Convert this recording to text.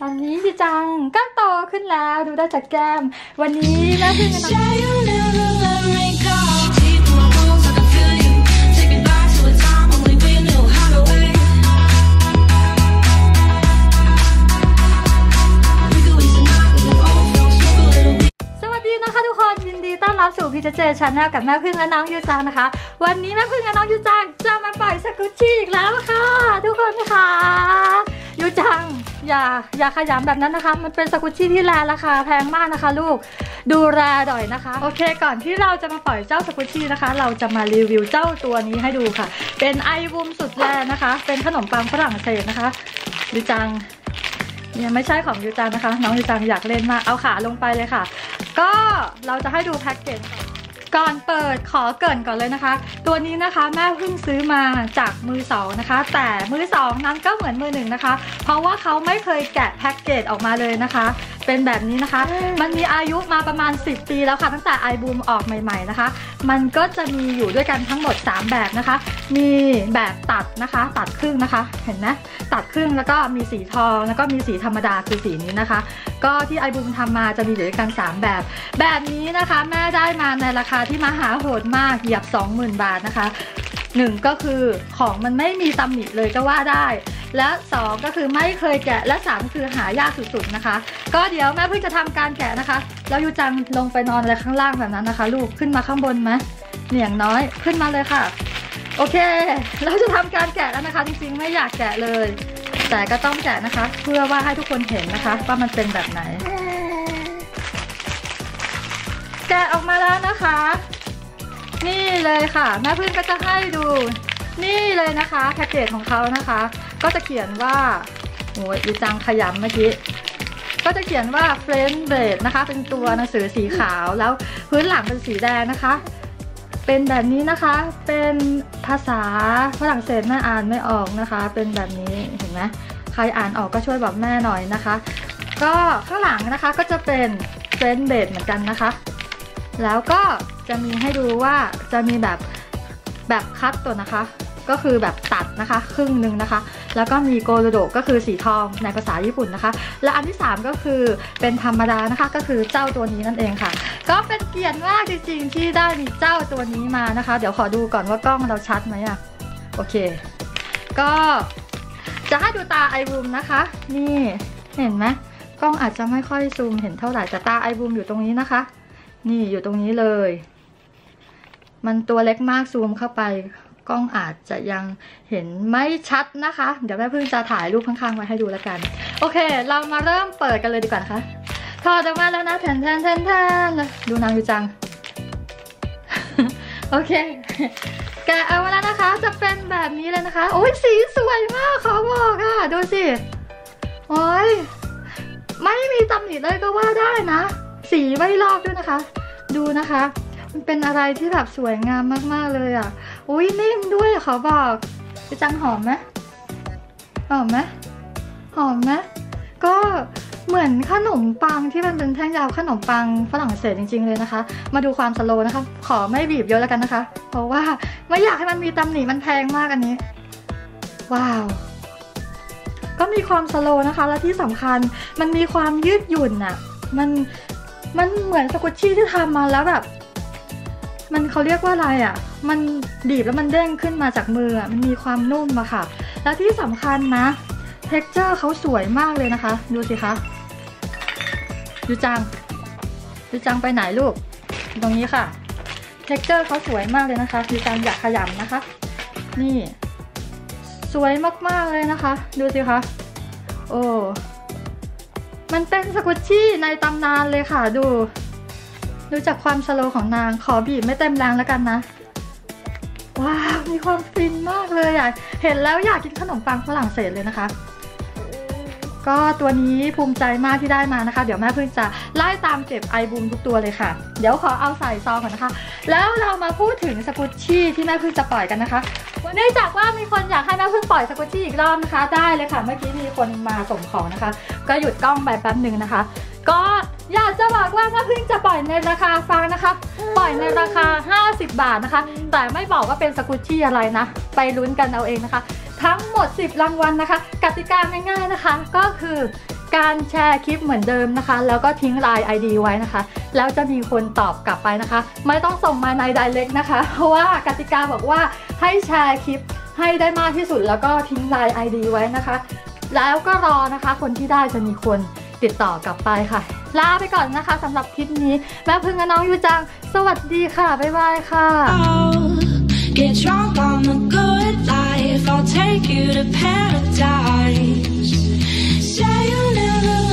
ตอนนี้พี่จังก็โตขึ้นแล้วดูได้จากแก้ม วันนี้แม่พึ่งกับน้อง Say you'll never let me go. Deep in my bones, I can feel you. Take me back to a time only we knew how to wait. We could waste a night with an old folks, smoke a little weed. สวัสดีนะคะทุกคนยินดีต้อนรับสู่พีเจเจชาแนลกับแม่พึ่งและน้องยูจังนะคะ วันนี้แม่พึ่งและน้องยูจังจะมาปล่อยสกุชชี่อีกแล้วค่ะ ทุกคนค่ะยูจัง อย่าอย่าขยำแบบนั้นนะคะ มันเป็นสกุชชี่ที่แรราคาแพงมากนะคะ ลูกดูแลหน่อยนะคะ โอเค ก่อนที่เราจะมาปล่อยเจ้าสกุชชี่นะคะ เราจะมารีวิวเจ้าตัวนี้ให้ดูค่ะ เป็นไอบูมสุดแรนะคะ เป็นขนมปังฝรั่งเศสนะคะยูจังยังไม่ใช่ของยูจังนะคะ น้องยูจังอยากเล่นมากเอาขาลงไปเลยค่ะ ก็เราจะให้ดูแพ็กเกจ ก่อนเปิดขอเกินก่อนเลยนะคะ ตัวนี้นะคะแม่เพิ่งซื้อมาจากมือสองนะคะ แต่มือสองนั้นก็เหมือนมือหนึ่งนะคะ เพราะว่าเขาไม่เคยแกะแพ็กเกจออกมาเลยนะคะ เป็นแบบนี้นะคะ มันมีอายุมาประมาณ 10 ปีแล้วค่ะ ตั้งแต่ไอบูมออกใหม่ๆนะคะ มันก็จะมีอยู่ด้วยกันทั้งหมด 3 แบบนะคะ มีแบบตัดนะคะ ตัดครึ่งนะคะ เห็นไหมตัดครึ่งแล้วก็มีสีทอง แล้วก็มีสีธรรมดาคือสีนี้นะคะ ก็ที่ไอบูมทำมาจะมีอยู่ด้วยกัน 3 แบบ แบบนี้นะคะแม่ได้มาในราคาที่มหาโหดมากเหยียบ 20,000 บาทนะคะ หนึ่งก็คือของมันไม่มีตำหนิเลยก็ว่าได้ และสองก็คือไม่เคยแกะและสามคือหายากสุดๆนะคะ ก็เดี๋ยวแม่เพิ่งจะทำการแกะนะคะ แล้วยูจังลงไปนอนอะไรข้างล่างแบบนั้นนะคะ ลูกขึ้นมาข้างบนไหมเหนียงน้อยขึ้นมาเลยค่ะ โอเค เราจะทำการแกะแล้วนะคะ จริงๆไม่อยากแกะเลย แต่ก็ต้องแกะนะคะ เพื่อว่าให้ทุกคนเห็นนะคะ ว่ามันเป็นแบบไหน แกะออกมาแล้วนะคะ นี่เลยค่ะ แม่พึ่งก็จะให้ดู นี่เลยนะคะแพ็กเกจของเขานะคะ ก็จะเขียนว่าโอ้ยอีจังขยำเมื่อกี้ก็จะเขียนว่า f r i e n d b r a d นะคะ เป็นตัวหนังสือสีขาวแล้วพื้นหลังเป็นสีแดงนะคะ เป็นแบบนี้นะคะ เป็นภาษาฝรั่งเศสแม่อ่านไม่ออกนะคะ เป็นแบบนี้เห็นไหมใครอ่านออกก็ช่วยบอกแม่หน่อยนะคะ ก็ข้างหลังนะคะก็จะเป็น f r i e n d b r a d เหมือนกันนะคะ แล้วก็จะมีให้ดูว่าจะมีแบบแบบคัตตัวนะคะ ก็คือแบบตัดนะคะ ครึ่งหนึ่งนะคะ แล้วก็มีโกโรโดก็คือสีทองในภาษาญี่ปุ่นนะคะ และอันที่ 3 ก็คือเป็นธรรมดานะคะ ก็คือเจ้าตัวนี้นั่นเองค่ะ ก็เป็นเกียรติมากจริงๆ ที่ได้มีเจ้าตัวนี้มานะคะ เดี๋ยวขอดูก่อนว่ากล้องเราชัดไหมอะโอเค ก็จะให้ดูตาไอบูมนะคะ นี่เห็นไหมกล้องอาจจะไม่ค่อยซูมเห็นเท่าไหร่แต่ตาไอบูมอยู่ตรงนี้นะคะ นี่อยู่ตรงนี้เลย มันตัวเล็กมากซูมเข้าไป กล้องอาจจะยังเห็นไม่ชัดนะคะ เดี๋ยวแม่พึ่งจะถ่ายรูปข้างๆไว้ให้ดูแล้วกัน โอเค เรามาเริ่มเปิดกันเลยดีกว่านะคะถอดออกมาแล้วนะแทนแทนแทนแทนดูนางอยู่จัง โอเค แกะเอามาแล้วนะคะ จะเป็นแบบนี้เลยนะคะ โอ้ยสีสวยมากขอบอกค่ะ ดูสิ โอ้ยไม่มีตำหนิเลยก็ว่าได้นะ สีไม่ลอกด้วยนะคะ ดูนะคะ มันเป็นอะไรที่แบบสวยงามมากๆเลยอะ อุ้ยนิ่มด้วยขอบอกพี่จังหอมไหมหอมไหมหอมไหมก็เหมือนขนมปังที่มันเป็นแท่งยาวขนมปังฝรั่งเศสจริง ๆเลยนะคะ มาดูความสโลนะคะ ขอไม่บีบเยอะแล้วกันนะคะ เพราะว่าไม่อยากให้มันมีตำหนิมันแพงมากอันนี้ ว้าว ก็มีความสโลนะคะ และที่สำคัญมันมีความยืดหยุ่นอะมัน มันเหมือนสกุชชี่ที่ทำมาแล้วแบบ มันเขาเรียกว่าอะไรอะมันบีบแล้วมันเด้งขึ้นมาจากมืออะมันมีความนุ่มอะค่ะ และที่สำคัญนะเท็กเจอร์เขาสวยมากเลยนะคะ ดูสิคะยูจังยูจังไปไหนลูก ตรงนี้ค่ะเท็กเจอร์เขาสวยมากเลยนะคะยูจังอยากขยำนะคะ นี่ สวยมากๆเลยนะคะ ดูสิคะโอ้ มันเป็นสกุชชี่ในตำนานเลยค่ะดู ดูจากความสโลของนางขอบีบไม่เต็มแรงแล้วกันนะ ว้าว มีความฟินมากเลยอะ เห็นแล้วอยากกินขนมปังฝรั่งเศสเลยนะคะ ก็ตัวนี้ภูมิใจมากที่ได้มานะคะ เดี๋ยวแม่พิ่งจะไล่ตามเก็บไอบูมทุกตัวเลยค่ะ เดี๋ยวขอเอาใส่ซองก่อนนะคะ แล้วเรามาพูดถึงสกุชชี่ที่แม่พิ่งจะปล่อยกันนะคะ เนื่องจากว่ามีคนอยากให้แม่พิ่งปล่อยสกุชชี่อีกรอบนะคะ ได้เลยค่ะ เมื่อกี้มีคนมาส่งของนะคะ ก็หยุดกล้องไปแป๊บหนึ่งนะคะ ก็อยากจะบอกว่าแม่พิ่งจะปล่อยในราคาฟังนะคะ ปล่อยในราคา 50 บาทนะคะ แต่ไม่บอกว่าเป็นสกุชชี่อะไรนะ ไปลุ้นกันเอาเองนะคะ ทั้งหมด 10 รางวัลนะคะ กติกาง่ายๆนะคะ ก็คือ การแชร์คลิปเหมือนเดิมนะคะ แล้วก็ทิ้งไลน์ ID ไว้นะคะ แล้วจะมีคนตอบกลับไปนะคะ ไม่ต้องส่งมาใน direct นะคะ เพราะว่ากติกาบอกว่าให้แชร์คลิปให้ได้มากที่สุดแล้วก็ทิ้งไลน์ ID ไว้นะคะ แล้วก็รอนะคะ คนที่ได้จะมีคนติดต่อกลับไปค่ะ ลาไปก่อนนะคะสำหรับคลิปนี้แม่พึ่งกับน้องยูจัง สวัสดีค่ะ บ๊ายบายค่ะ Get drunk on the good life. I'll take you to paradise. child never